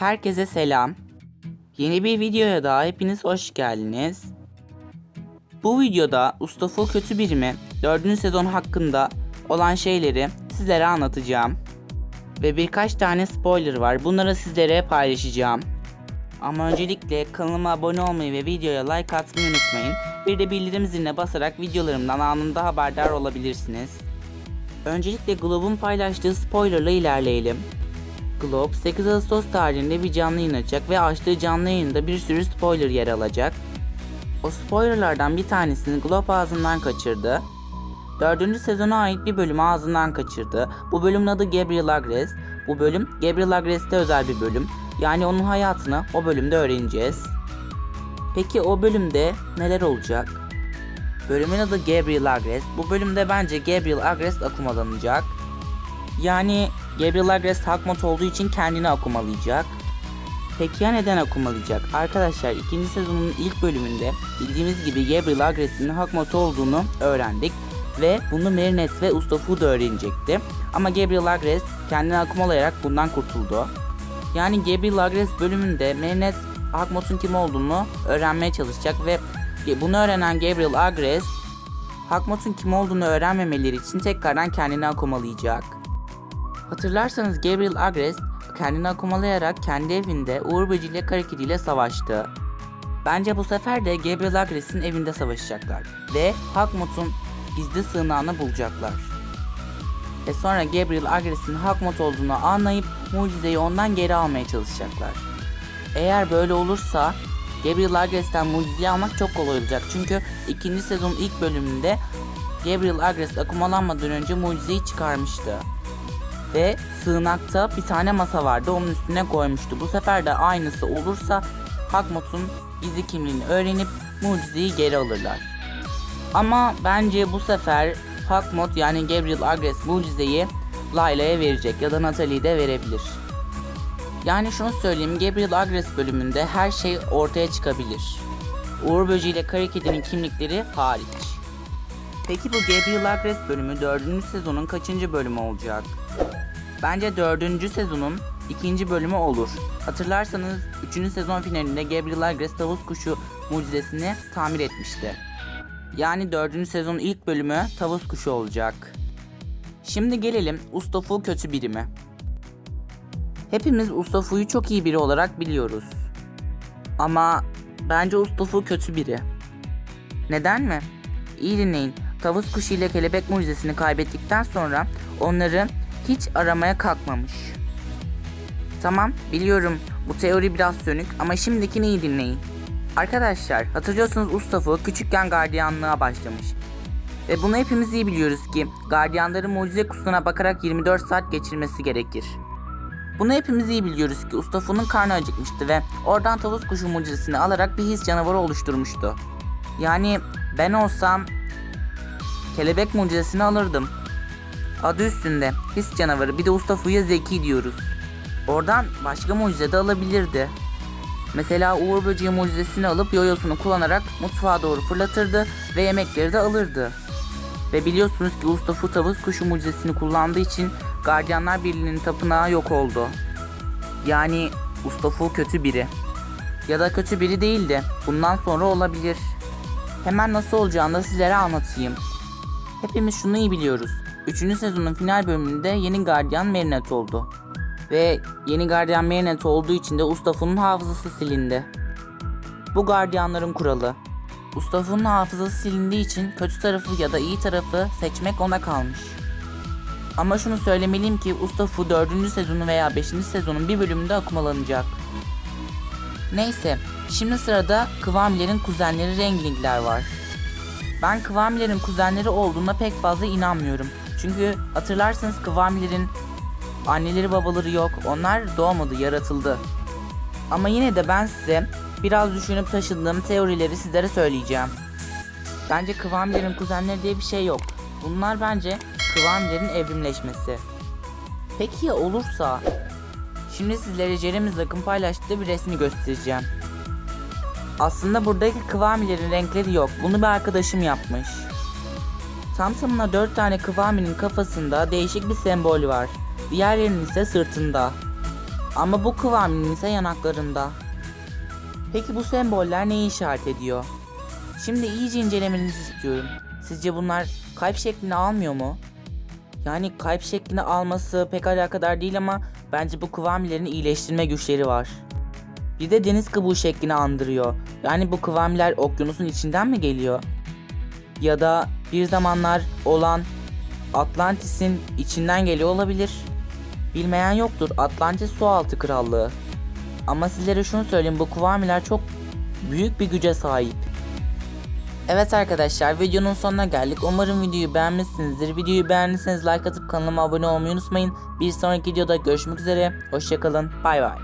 Herkese selam. Yeni bir videoya daha hepiniz hoş geldiniz. Bu videoda Ustaful kötü biri mi 4. sezon hakkında olan şeyleri sizlere anlatacağım. Ve birkaç tane spoiler var. Bunları sizlere paylaşacağım. Ama öncelikle kanalıma abone olmayı ve videoya like atmayı unutmayın. Bir de bildirim ziline basarak videolarımdan anında haberdar olabilirsiniz. Öncelikle Globe'un paylaştığı spoilerla ilerleyelim. Globe 8 Ağustos tarihinde bir canlı yayın açacak ve açtığı canlı yayında bir sürü spoiler yer alacak. O spoilerlardan bir tanesini Globe ağzından kaçırdı. Dördüncü sezona ait bir bölümü ağzından kaçırdı. Bu bölümün adı Gabriel Agres. Bu bölüm Gabriel Agres'te özel bir bölüm. Yani onun hayatını o bölümde öğreneceğiz. Peki o bölümde neler olacak? Bölümün adı Gabriel Agres. Bu bölümde bence Gabriel Agres akumalanacak. Yani Gabriel Agres Hakmot olduğu için kendini akumalayacak. Peki ya neden akumalayacak? Arkadaşlar ikinci sezonun ilk bölümünde bildiğimiz gibi Gabriel Agres'in Hakmot olduğunu öğrendik. Ve bunu Marinette ve Ustafu da öğrenecekti. Ama Gabriel Agres kendini akumalayarak bundan kurtuldu. Yani Gabriel Agres bölümünde Marinette Hakmot'un kim olduğunu öğrenmeye çalışacak ve bunu öğrenen Gabriel Agres Hakmot'un kim olduğunu öğrenmemeleri için tekrardan kendini akumalayacak. Hatırlarsanız Gabriel Agres kendini akumalayarak kendi evinde Uğur Böcü ile Karakedi ile savaştı. Bence bu sefer de Gabriel Agres'in evinde savaşacaklar ve Hakmot'un gizli sığınağını bulacaklar. Ve sonra Gabriel Agres'in Hakmot olduğunu anlayıp mucizeyi ondan geri almaya çalışacaklar. Eğer böyle olursa Gabriel Agres'ten mucizeyi almak çok kolay olacak. Çünkü ikinci sezonun ilk bölümünde Gabriel Agres akumalanmadan önce mucizeyi çıkarmıştı. Ve sığınakta bir tane masa vardı onun üstüne koymuştu. Bu sefer de aynısı olursa Hakmot'un gizli kimliğini öğrenip mucizeyi geri alırlar. Ama bence bu sefer Hakmot yani Gabriel Agres mucizeyi Layla'ya verecek ya da Natalie'ye de verebilir. Yani şunu söyleyeyim Gabriel Agres bölümünde her şey ortaya çıkabilir. Uğur Böcü ile Kara Kedi'nin kimlikleri hariç. Peki bu Gabriel Agres bölümü 4. sezonun kaçıncı bölümü olacak? Bence 4. sezonun ikinci bölümü olur. Hatırlarsanız 3. sezon finalinde Gabriel Agres tavus kuşu mucizesini tamir etmişti. Yani 4. sezonun ilk bölümü tavus kuşu olacak. Şimdi gelelim Ustafu kötü biri mi? Hepimiz Ustafu'yu çok iyi biri olarak biliyoruz. Ama bence Ustafu kötü biri. Neden mi? İyi dinleyin. Tavus kuşu ile kelebek mucizesini kaybettikten sonra onları hiç aramaya kalkmamış. Tamam biliyorum bu teori biraz sönük ama şimdikini iyi dinleyin. Arkadaşlar hatırlıyorsunuz Ustafu küçükken gardiyanlığa başlamış. Ve bunu hepimiz iyi biliyoruz ki gardiyanların mucize kutusuna bakarak 24 saat geçirmesi gerekir. Bunu hepimiz iyi biliyoruz ki Ustafu'nun karnı acıkmıştı ve oradan tavus kuşu mucizesini alarak bir his canavarı oluşturmuştu. Yani ben olsam kelebek mucizesini alırdım. Adı üstünde his canavarı bir de Ustafu'ya zeki diyoruz. Oradan başka mucize de alabilirdi. Mesela Uğur Böceği mucizesini alıp yoyosunu kullanarak mutfağa doğru fırlatırdı ve yemekleri de alırdı. Ve biliyorsunuz ki Ustafu tavus kuşu mucizesini kullandığı için Gardiyanlar Birliği'nin tapınağı yok oldu. Yani Ustafu kötü biri. Ya da kötü biri değildi. Bundan sonra olabilir. Hemen nasıl olacağını da sizlere anlatayım. Hepimiz şunu iyi biliyoruz. 3. sezonun final bölümünde yeni gardiyan Marinette oldu. Ve yeni gardiyan Marinette olduğu için de Ustafu'nun hafızası silindi. Bu gardiyanların kuralı. Ustafu'nun hafızası silindiği için kötü tarafı ya da iyi tarafı seçmek ona kalmış. Ama şunu söylemeliyim ki Ustafu 4. sezonu veya 5. sezonun bir bölümünde akumalanacak. Neyse, şimdi sırada Kıvamilerin kuzenleri Renglingler var. Ben Kıvamilerin kuzenleri olduğuna pek fazla inanmıyorum. Çünkü hatırlarsanız Kıvamilerin anneleri babaları yok. Onlar doğmadı, yaratıldı. Ama yine de ben size biraz düşünüp taşıdığım teorileri sizlere söyleyeceğim. Bence Kıvamilerin kuzenleri diye bir şey yok. Bunlar bence Kıvamilerin evrimleşmesi. Peki ya olursa? Şimdi sizlere Jeremy Zuck'ın paylaştığı bir resmi göstereceğim. Aslında buradaki kıvamilerin renkleri yok. Bunu bir arkadaşım yapmış. Tamına 4 tane kıvaminin kafasında değişik bir sembol var. Diğerlerinin ise sırtında. Ama bu kıvaminin ise yanaklarında. Peki bu semboller neyi işaret ediyor? Şimdi iyice incelemenizi istiyorum. Sizce bunlar kalp şeklini almıyor mu? Yani kalp şeklini alması pek alakadar değil ama bence bu kıvamilerin iyileştirme güçleri var. Bir de deniz kabuğu şeklini andırıyor. Yani bu kıvamiler okyanusun içinden mi geliyor? Ya da bir zamanlar olan Atlantis'in içinden geliyor olabilir. Bilmeyen yoktur. Atlantis sualtı krallığı. Ama sizlere şunu söyleyeyim bu kıvamiler çok büyük bir güce sahip. Evet arkadaşlar videonun sonuna geldik. Umarım videoyu beğenmişsinizdir. Videoyu beğendiyseniz like atıp kanalıma abone olmayı unutmayın. Bir sonraki videoda görüşmek üzere. Hoşçakalın. Bay bay.